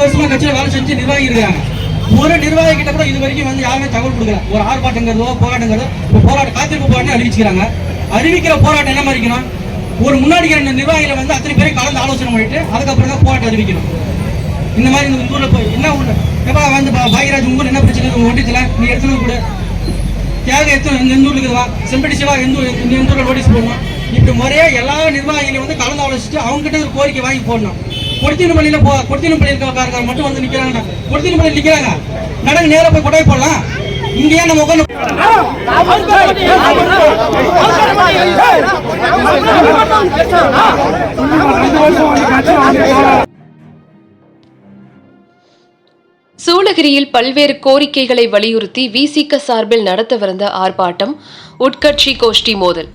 வருஷமா கட்சியில வேலை செஞ்சு நிர்வாகி இருக்காங்க. ஒரு நிர்வாகி கிட்ட கூட இது வரைக்கும் வந்து யாருமே தகவல் கொடுக்கல. ஒரு ஆர்ப்பாட்டங்கிறதோ போராட்டங்கிறதோ இப்போ போராட்டம் காத்திருப்பு போராட்டம் அறிவிச்சுக்கிறாங்க. அறிவிக்கிற போராட்டம் என்ன மாதிரிக்கணும் ஒரு முன்னாடி ரெண்டு நிர்வாகிகளை வந்து அத்தனை பேரும் கலந்து ஆலோசனை பண்ணிட்டு அதுக்கப்புறம் தான் போராட்டம் அறிவிக்கணும். இந்த மாதிரி இந்த ஊர்ல போய் என்ன ஊர்ல? எப்பா வந்து பா- பாக்யராஜ் உங்க என்ன பிரச்சனை இருக்கு? நீ எடுத்துன்னு கூட. தியாக எத்தனை எந்த எந்த ஊர்ல இருக்குதுவா? செம்படி சிவா எந்த இந்த எந்த ஊர்ல நோட்டீஸ் போடணும்? இப்படி முறையா எல்லா நிர்வாகிகளையும் வந்து கலந்து ஆலோசிச்சுட்டு அவங்க கிட்ட ஒரு கோரிக்கை வாங்கி போடணும். கொடுத்தினப்பள்ளியில போ கொடுத்தினப்பள்ளி இருக்க மட்டும் வந்து நிக்கிறாங்க கொடுத்தினப்பள்ளி நிக்கிறாங்க. நடங்க நேரம் போய் கொடை போடலாம். இங்கேயே நம்ம உட்காந்து சூளகிரியில் பல்வேறு கோரிக்கைகளை வலியுறுத்தி விசிக சார்பில் நடத்தவிருந்த ஆர்ப்பாட்டம் உட்கட்சி கோஷ்டி மோதல்.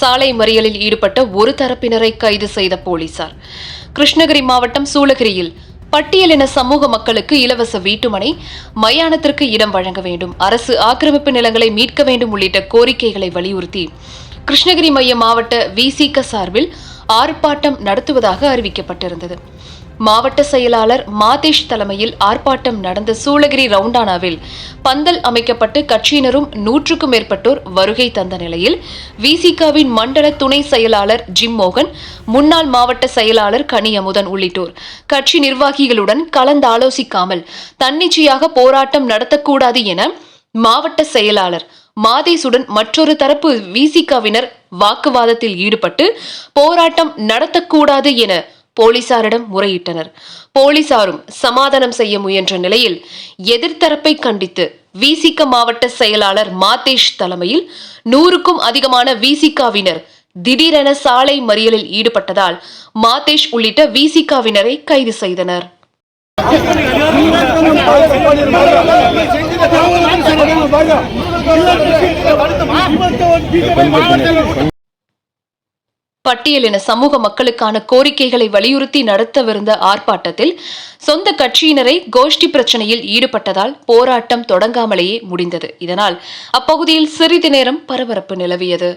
சாலை மறியலில் ஈடுபட்ட ஒரு தரப்பினரை கைது செய்த போலீசார். கிருஷ்ணகிரி மாவட்டம் சூளகிரியில். பட்டியலின சமூக மக்களுக்கு இலவச வீட்டுமனை மயானத்திற்கு இடம் வழங்க வேண்டும். அரசு ஆக்கிரமிப்பு நிலங்களை மீட்க வேண்டும் உள்ளிட்ட கோரிக்கைகளை வலியுறுத்தி. கிருஷ்ணகிரி மைய மாவட்ட விசிக சார்பில் ஆர்ப்பாட்டம் நடத்துவதாக அறிவிக்கப்பட்டிருந்தது. மாவட்ட செயலாளர் மாதேஷ் தலைமையில் ஆர்ப்பாட்டம் நடந்த சூளகிரி ரவுண்டானாவில் பந்தல் அமைக்கப்பட்டு கட்சியினரும் நூற்றுக்கும் மேற்பட்டோர் வருகை தந்த நிலையில் விசிகாவின் மண்டல துணை செயலாளர் ஜிம் மோகன் முன்னாள் மாவட்ட செயலாளர் கனியமுதன் உள்ளிட்டோர் கட்சி நிர்வாகிகளுடன் கலந்தாலோசிக்காமல் தன்னிச்சையாக போராட்டம் நடத்தக்கூடாது என மாவட்ட செயலாளர் மாதேசுடன் மற்றொரு தரப்பு விசிகாவினர் வாக்குவாதத்தில் ஈடுபட்டு போராட்டம் நடத்தக்கூடாது என போலீசாரிடம் முறையிட்டனர். போலீசாரும் சமாதானம் செய்ய முயன்ற நிலையில் எதிர்த்தரப்பை கண்டித்து விசிக மாவட்ட செயலாளர் மாதேஷ் தலைமையில் நூறுக்கும் அதிகமான விசிகாவினர் திடீரென சாலை மறியலில் ஈடுபட்டதால் மாதேஷ் உள்ளிட்ட விசிகாவினரை கைது செய்தனர். பட்டியலின சமூக மக்களுக்கான கோரிக்கைகளை வலியுறுத்தி நடத்தவிருந்த ஆர்ப்பாட்டத்தில் சொந்த கட்சியினரை கோஷ்டி பிரச்சனையில் ஈடுபட்டதால் போராட்டம் தொடங்காமலேயே முடிந்தது. இதனால் அப்பகுதியில் சிறிது நேரம் பரபரப்பு நிலவியது.